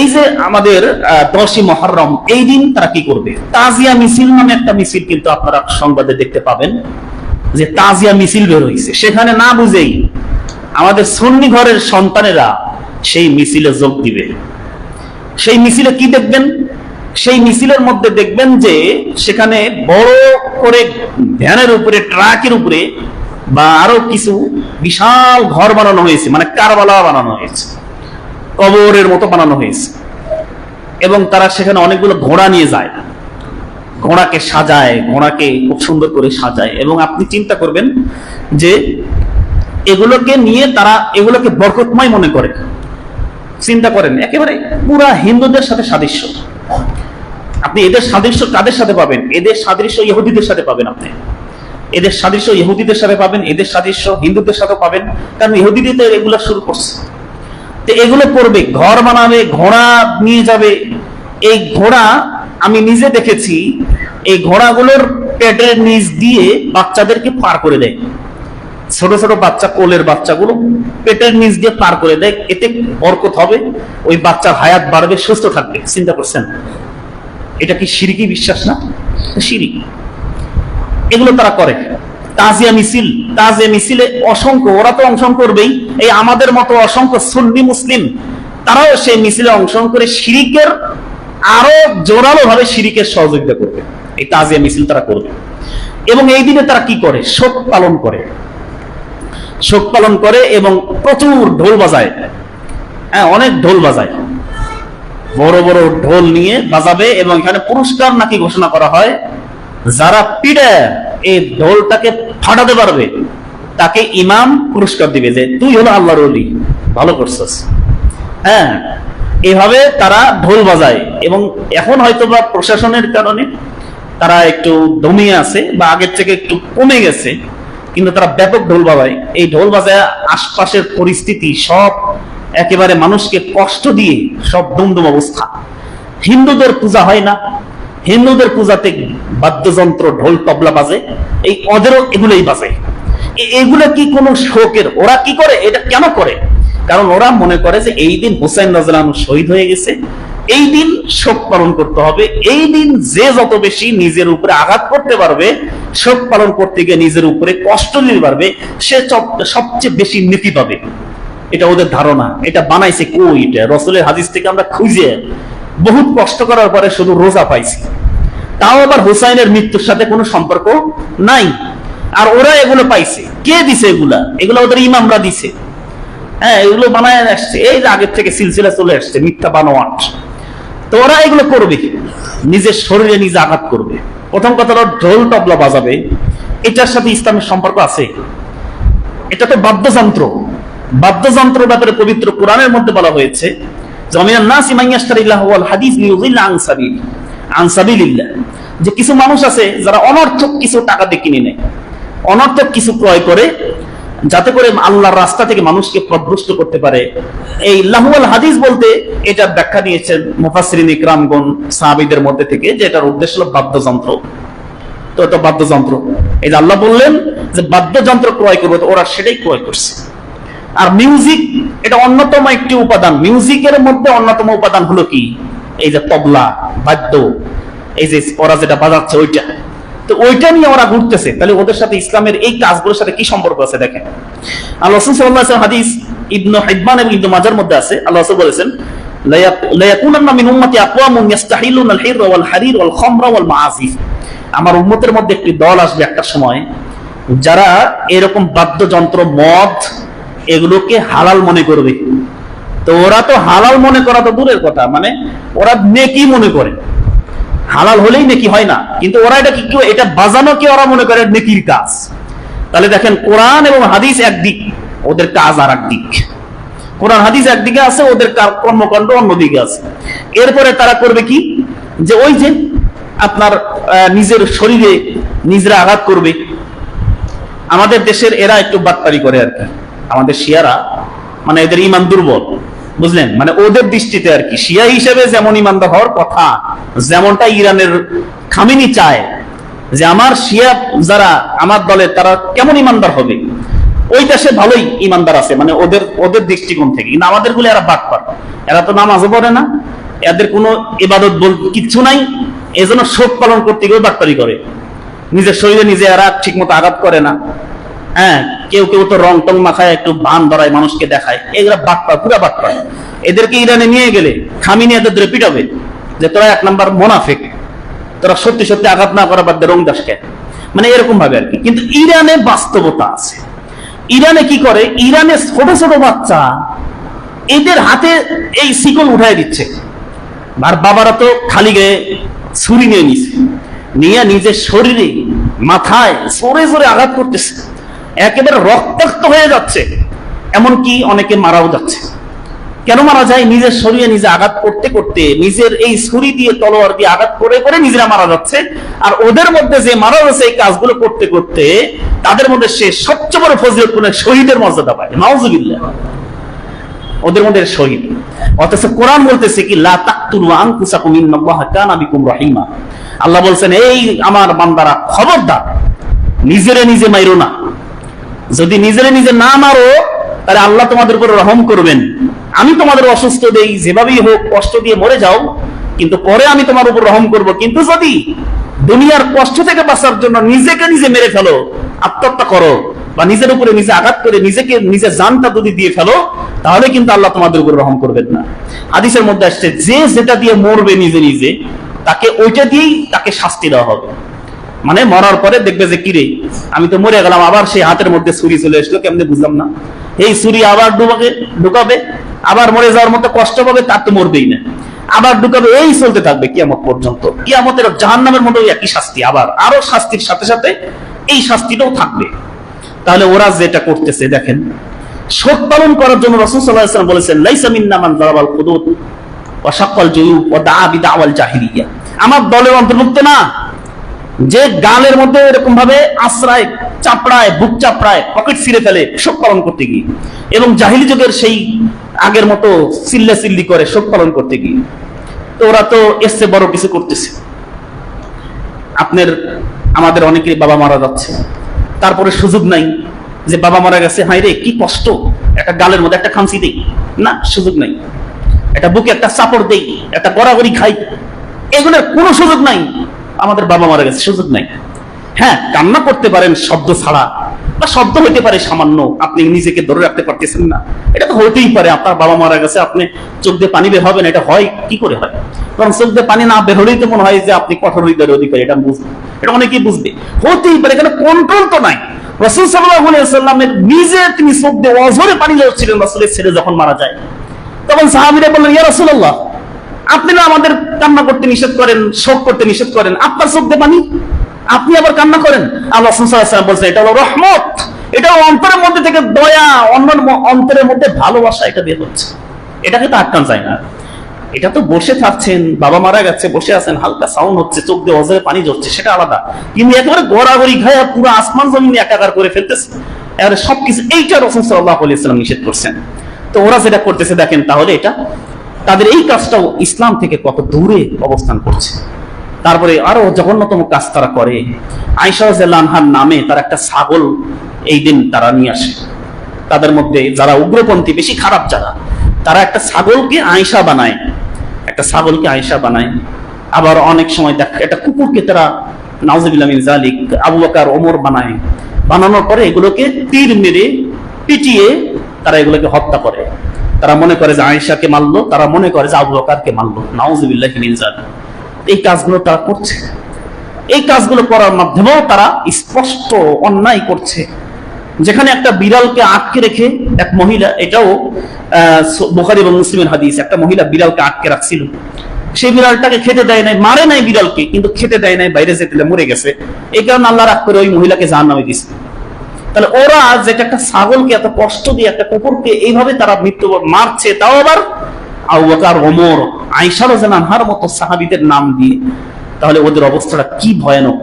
এই যে আমাদের দশই মহরম, এই দিন তারা কি করবে? তাজিয়া মিছিল নামে একটা মিছিল কিন্তু আপনারা সংবাদে দেখতে পাবেন যে তাজিয়া মিছিল বের হয়েছে সেখানে না বুঝেই আমাদের সুন্নি ঘরের সন্তানেরা সেই মিছিলে যোগ দিবে। সেই মিছিলে কি দেখবেন? সেই মিছিলের মধ্যে দেখবেন যে সেখানে বড় করে ভ্যানের উপরে, ট্রাকের উপরে বা আরও কিছু বিশাল ঘর বানানো হয়েছে। মানে কারবালা বানানো হয়েছে। কবরের মতো বানানো হয়েছে। এবং তারা সেখানে অনেকগুলো ঘোড়া নিয়ে যায়। ঘোড়াকে সাজায়, ঘোড়াকে খুব সুন্দর করে সাজায়। এবং আপনি চিন্তা করবেন যে এগুলোকে নিয়ে তারা এগুলোকে বরকতময় মনে করে। চিন্তা করেন, একেবারে পুরা হিন্দুদের সাথে সাদৃশ্য। আপনি এদের সাদৃশ্য কাদের সাথে পাবেন? এদের সাদৃশ্য ইহুদিদের সাথে পাবেন আপনি। এদের সাদৃশ্য ইহুদিদের সাথে পাবেন, এদের সাদৃশ্য হিন্দুদের সাথে পাবেন। কারণ ইহুদিদের এগুলো শুরু করছে। তো এগুলো করবে, ঘর বানাবে, ঘোড়া নিয়ে যাবে। এই ঘোড়া আমি নিজে দেখেছি, এই ঘোড়াগুলোর পেটের নিচ দিয়ে বাচ্চাদেরকে পার করে দেয়। ছোট ছোট বাচ্চা, কোলের বাচ্চাগুলো পেটের নিচ দিয়ে পার করে দেয়। এতে বরকত হবে, ওই বাচ্চার হায়াত বাড়বে, সুস্থ থাকবে, চিন্তা করছেন? এটা কি সিরিকি বিশ্বাস না? সিরিক এগুলো তারা করে। তাজিয়া মিছিল, তাজিয়া মিছিলে অসংখ্য, ওরা তো অংশগ্রহণ করবেই। এই আমাদের মতো অসংখ্য সুন্নি মুসলিম, তারাও সেই মিছিলে অংশগ্রহণ করে শিরিকের আরও জোরালো ভাবে শিরিকের সহযোগিতা করবে। এই তাজিয়া মিছিল তারা করবে। এবং এই দিনে তারা কি করে? শোক পালন করে। শোক পালন করে এবং প্রচুর ঢোল বাজায়। হ্যাঁ অনেক ঢোল বাজায়। বড় বড় ঢোল নিয়ে বাজাবে এবং এখানে পুরস্কার নাকি ঘোষণা করা হয়। যারা পিড়ে, এই ঢোলটাকে ফাটাতে পারবে। তাকে ইমাম পুরস্কার দিবে যে, তুই হলো আল্লাহর অলি ভালো করছস। হ্যাঁ এভাবে তারা ঢোল বাজায় এবং এখন হয়তো বা প্রশাসনের কারণে তারা একটু দমিয়ে আছে বা আগের থেকে একটু কমে গেছে, কিন্তু তারা ব্যাপক ঢোল বাজায়। এই ঢোল বাজায় আশপাশের পরিস্থিতি সব একেবারে মানুষকে কষ্ট দিয়ে, সব দুমদুম অবস্থা। হিন্দুদের পূজা হয় না। হিন্দুদের পূজাতে বাদ্যযন্ত্র, ঢোল, তবলা বাজে, এই ওদেরও এগুলোই বাজে। এগুলো কি কোনো শোকের? ওরা কি করে? এটা কেন করে? কারণ ওরা মনে করে যে এই দিন হুসাইন রাজলাম শহীদ হয়ে গেছে, এই দিন শোক পালন করতে হবে, এই দিন যে যত বেশি নিজের উপরে আঘাত করতে পারবে, শোক পালন করতে গিয়ে নিজের উপরে কষ্ট দিতে পারবে, সে সবচেয়ে বেশি নীতি পাবে। এটা ওদের ধারণা, এটা বানাইছে কই এটা? রসুলের হাদিস থেকে আমরা খুঁজে বহুত কষ্ট করার পরে শুধু রোজা পাইছি। তাও আবার হুসাইনের মৃত্যুর সাথে কোনো সম্পর্ক নাই। আর ওরা এগুলো পাইছে। কে দিছে এগুলা? এগুলো ওদের ইমামরা দিছে। হ্যাঁ এগুলো বানায় আসছে। এই যে আগের থেকে সিলসিলা চলে আসছে, মিথ্যা বানোয়াট। তো ওরা এগুলো করবে নিজের শরীরে নিজে আঘাত করবে। প্রথম কথা হলো ঢোল তবলা বাজাবে। এটার সাথে ইসলামের সম্পর্ক আছে? এটা তো বাদ্যযন্ত্র। বাদ্যযন্ত্র ব্যাপারে পবিত্র কোরআনের মধ্যে বলা হয়েছে যে কিছু মানুষ আছে যারা অনর্থক কিছু টাকা দিয়ে কিনে নেয়, অনর্থক কিছু ক্রয় করে, যাতে করে আল্লাহর রাস্তা থেকে মানুষকে পথভ্রষ্ট করতে পারে। এই লাহুয়াল হাদিস বলতে এটা ব্যাখ্যা দিয়েছেন মুফাসসিরিন ইকরামগণ, সাহাবীদের মধ্যে থেকে, যে এটার উদ্দেশ্য হলো বাদ্যযন্ত্র। তো এটা বাদ্যযন্ত্র। এই যে আল্লাহ বললেন যে বাদ্যযন্ত্র ক্রয় করবে, তো ওরা সেটাই ক্রয় করছে। আর মিউজিক এটা অন্যতম একটি উপাদান। মিউজিকের মধ্যে অন্যতম উপাদান হলো কি? এই যে তবলা, বাদ্য, এই যে ওরা যেটা বাজাচ্ছে ওইটা। তো ওইটা নিয়ে ওরা ঘুরতেছে। তাহলে ওদের সাথে ইসলামের এই কাজগুলোর সাথে কি সম্পর্ক আছে দেখেন। আল্লাহ ওয়াসাল্লাম হাদিস ইবনু হিব্বান এবং ইবনু মাজার মধ্যে আছে। আল্লাহ বলেছেন আমার উম্মতের মধ্যে একটি দল আসবে একটা সময়, যারা এরকম বাদ্যযন্ত্র, মদ এগুলোকে হালাল মনে করবে। তো ওরা তো হালাল মনে করা তো দূরের কথা মানে ওরা নেকি মনে করে। হালাল হলেই নেকি হয় না, কিন্তু ওরা এটা কি এটা বাজানোকে ওরা মনে করে নেকির কাজ। তাহলে দেখেন, কোরআন এবং হাদিস একদিক, ওদের কাজ আর একদিক। কোরআন, হাদিস একদিকে আছে, ওদের কর্মকাণ্ড অন্যদিকে আছে। এরপরে তারা করবে কি? যে ওই যে আপনার নিজের শরীরে নিজেরা আঘাত করবে। আমাদের দেশের এরা একটু বাটপারি করে আর কি। আমাদের শিয়ারা মানে এদের ইমান দুর্বল, বুঝলেন? মানে ওদের দৃষ্টিতে আর কি। শিয়া হিসেবে যেমন ইমানদার হওয়ার কথা, যেমনটা ইরানের খামিনি চায়, যে আমার শিয়া যারা, আমার দলে তারা কেমন ইমানদার হবে? ওই দেশে ভালোই ইমানদার আছে মানে ওদের ওদের দৃষ্টিকোণ থেকে। কিন্তু আমাদেরগুলো এরা বাদ পার এরা তো নামাজও পড়ে না। এদের কোনো ইবাদত বল, কিচ্ছু নাই। এজন্য শোক পালন করতে গিয়েও বাটপারি করে। নিজের শরীরে নিজে এরা ঠিক মতো আঘাত করে না। হ্যাঁ কেউ কেউ তো রং টং মাখায়, একটু বান ধরায় মানুষকে দেখায়। এগুলা বাটপা পুরা বাটপা এদেরকে ইরানে নিয়ে গেলে খামিনি এদের পিটাবে যে তোরা এক নাম্বার মোনাফেক। তোরা সত্যি সত্যি আঘাত না করা বাদ রং দাসকে মানে এরকম ভাবে আর কি। কিন্তু ইরানে বাস্তবতা আছে। ইরানে কি করে? ইরানে ছোট ছোট বাচ্চা এদের হাতে এই শিকল উঠাই দিচ্ছে। আর বাবারা তো খালি গায়ে ছুরি নিয়ে নিছে। নিয়ে নিজের শরীরে, মাথায় সরে সরে আঘাত করতেছে। একেবারে রক্তাক্ত হয়ে যাচ্ছে। এমনকি অনেকে মারাও যাচ্ছে। কেন মারা যায়? নিজের শরীরে নিজে আঘাত করতে করতে, নিজের এই ছুরি দিয়ে, তলোয়ার দিয়ে আঘাত করে করে নিজেরা মারা যাচ্ছে। আর ওদের মধ্যে যে মারা যাচ্ছে এই কাজগুলো করতে করতে, তাদের মধ্যে সে সবচেয়ে বড় ফজিলত কোন শহীদের মর্যাদা পায়। নাউজুবিল্লাহ। ওদের মধ্যে শহীদ। অথচ কোরআন বলতেছে কি, লা আনফুসাকুম ইন্নাল্লাহা কানা রহিমা। আল্লাহ বলছেন, এই আমার বান্দারা খবরদার, নিজেরে নিজে মাইরো না। যদি নিজেরে নিজে না মারো, তাহলে আল্লাহ তোমাদের উপর রহম করবেন। আমি তোমাদের অসুস্থ দেই, যেভাবেই হোক কষ্ট দিয়ে মরে যাও, কিন্তু পরে আমি তোমার উপর রহম করব। কিন্তু যদি দুনিয়ার কষ্ট থেকে বাঁচার জন্য নিজেকে নিজে মেরে ফেলো, আত্মহত্যা করো, বা নিজের উপরে নিজে আঘাত করে নিজেকে, নিজের জানটা যদি দিয়ে ফেলো, তাহলে কিন্তু আল্লাহ তোমাদের উপর রহম করবেন না। হাদিসের মধ্যে আসছে, যে যেটা দিয়ে মরবে নিজে নিজে, তাকে ওইটা দিয়েই তাকে শাস্তি দেওয়া হবে। মানে মরার পরে দেখবে যে কিরে, আমি তো মরে গেলাম, আবার সেই হাতের মধ্যে ছুরি চলে এসলো কেমনে বুঝলাম না? এই ছুরি আবার ডুবাকে, ঢুকাবে, আবার মরে যাওয়ার মতো কষ্ট পাবে, তার তো মরবেই না। আবার ঢুকাবে, এই চলতে থাকবে কিয়ামত পর্যন্ত। কিয়ামতের জাহান নামের মতো একই শাস্তি, আবার আরও শাস্তির সাথে সাথে এই শাস্তিটাও থাকবে। তাহলে ওরা যেটা করতেছে, দেখেন, শোক পালন করার জন্য রসুল সাল্লাহ বলেছেন, লাইসা মিন্না মান দারাবাল কুদুত ওয়া শাক্কাল জুয়ুব ওয়া দাআ বিদাওয়াল জাহিলিয়া। আমার দলের অন্তর্ভুক্ত না। যে গালের মধ্যে এরকম ভাবে আশ্রয় চাপড়ায়, বুক চাপড়ায় পকেট ছিঁড়ে ফেলে, শোক পালন করতে গিয়ে। এবং জাহিলি যুগের সেই আগের মতো চিল্লা চিল্লি করে শোক পালন করতে গিয়ে। তো ওরা তো এসছে বড় কিছু করতেছে। আপনার, আমাদের অনেকেরই বাবা মারা যাচ্ছে। তারপরে সুযোগ নাই যে বাবা মারা গেছে। হাই রে, কি কষ্ট। একটা গালের মধ্যে একটা খামসি দেই। না, সুযোগ নাই। একটা বুকে একটা চাপড় দেই, একটা গড়াগড়ি খাই। এগুলোর কোনো সুযোগ নাই। আমাদের বাবা মারা গেছে, সুযোগ নাই। হ্যাঁ কান্না করতে পারেন শব্দ ছাড়া, বা শব্দ হইতে পারে সামান্য, আপনি নিজেকে ধরে রাখতে পারতেছেন না। এটা তো হতেই পারে, আপনার বাবা মারা গেছে, আপনি চোখ দিয়ে পানি বের হবে না এটা হয়, কি করে হয়? কারণ চোখ দিয়ে পানি না বের হলেই তো মনে হয় যে আপনি কঠোর হৃদয়ের অধিকারী, এটা বুঝবে। এটা অনেকেই বুঝবে। হতেই পারে, এখানে কন্ট্রোল তো নাই। রসুল সাল্লামের নিজে তিনি চোখ দিয়ে অঝরে পানি যাচ্ছিলেন রসুলের ছেলে যখন মারা যায়, তখন সাহাবিরা বললেন, ইয়া রসুল্লাহ আপনি না আমাদের কান্না করতে নিষেধ করেন, শোক করতে নিষেধ করেন। আপনার চোখ দিয়ে পানি আপনি আবার কান্না করেন? আল্লাহ বলছেন, এটা হলো রহমত। এটা অন্তরের মধ্যে থেকে দয়া অন্য অন্তরের মধ্যে ভালোবাসা এটা বের হচ্ছে। এটাকে তো আটকান যায় না। এটা তো বসে থাকছেন, বাবা মারা গেছে, বসে আছেন, হালকা সাউন্ড হচ্ছে, চোখ দিয়ে অজরে পানি ঝরছে, সেটা আলাদা। কিন্তু একেবারে গড়াগড়ি খায় পুরো আসমান জমিন একাকার করে ফেলতেছে। এবারে সবকিছু এইটা রসুল সাল্লাহ আলিয়াল্লাম নিষেধ করছেন। তো ওরা যেটা করতেছে দেখেন, তাহলে এটা তাদের এই কাজটাও ইসলাম থেকে কত দূরে অবস্থান করছে। তারপরে আরও জঘন্যতম কাজ তারা করে। আইসাহার নামে তার একটা ছাগল এই দিন তারা নিয়ে আসে। তাদের মধ্যে যারা উগ্রপন্থী, বেশি খারাপ যারা, তারা একটা ছাগলকে আয়সা বানায়। একটা ছাগলকে আয়সা বানায়। আবার অনেক সময় দেখ, একটা কুকুরকে তারা নাউজিবিল্লামিন জালিক আবু বাকার, ওমর বানায়। বানানোর পরে এগুলোকে তীর মেরে পিটিয়ে তারা এগুলোকে হত্যা করে। তারা মনে করে যে আয়েশাকে মারলো, তারা মনে করে যে আবু বকারকে মারলো। নাউজুবিল্লাহ এই কাজগুলো তারা করছে। এই কাজগুলো করার মাধ্যমেও তারা স্পষ্ট অন্যায় করছে। যেখানে একটা বিড়ালকে আটকে রেখে এক মহিলা, এটাও বোখারি এবং মুসলিমের হাদিস, একটা মহিলা বিড়ালকে আটকে রাখছিল। সেই বিড়ালটাকে খেতে দেয় নাই, মারে নাই বিড়ালকে, কিন্তু খেতে দেয় নাই, বাইরে যেতে মরে গেছে। এই কারণে আল্লাহ রাগ করে ওই মহিলাকে জাহান নামে দিয়েছে। তাহলে ওরা যেটা একটা ছাগলকে এত কষ্ট দিয়ে, একটা কুকুরকে এইভাবে তারা মৃত্যু মারছে, তাও আবার আউবাকার ওমর আইসার মতো সাহাবিদের নাম দিয়ে। তাহলে ওদের অবস্থাটা কি ভয়ানক?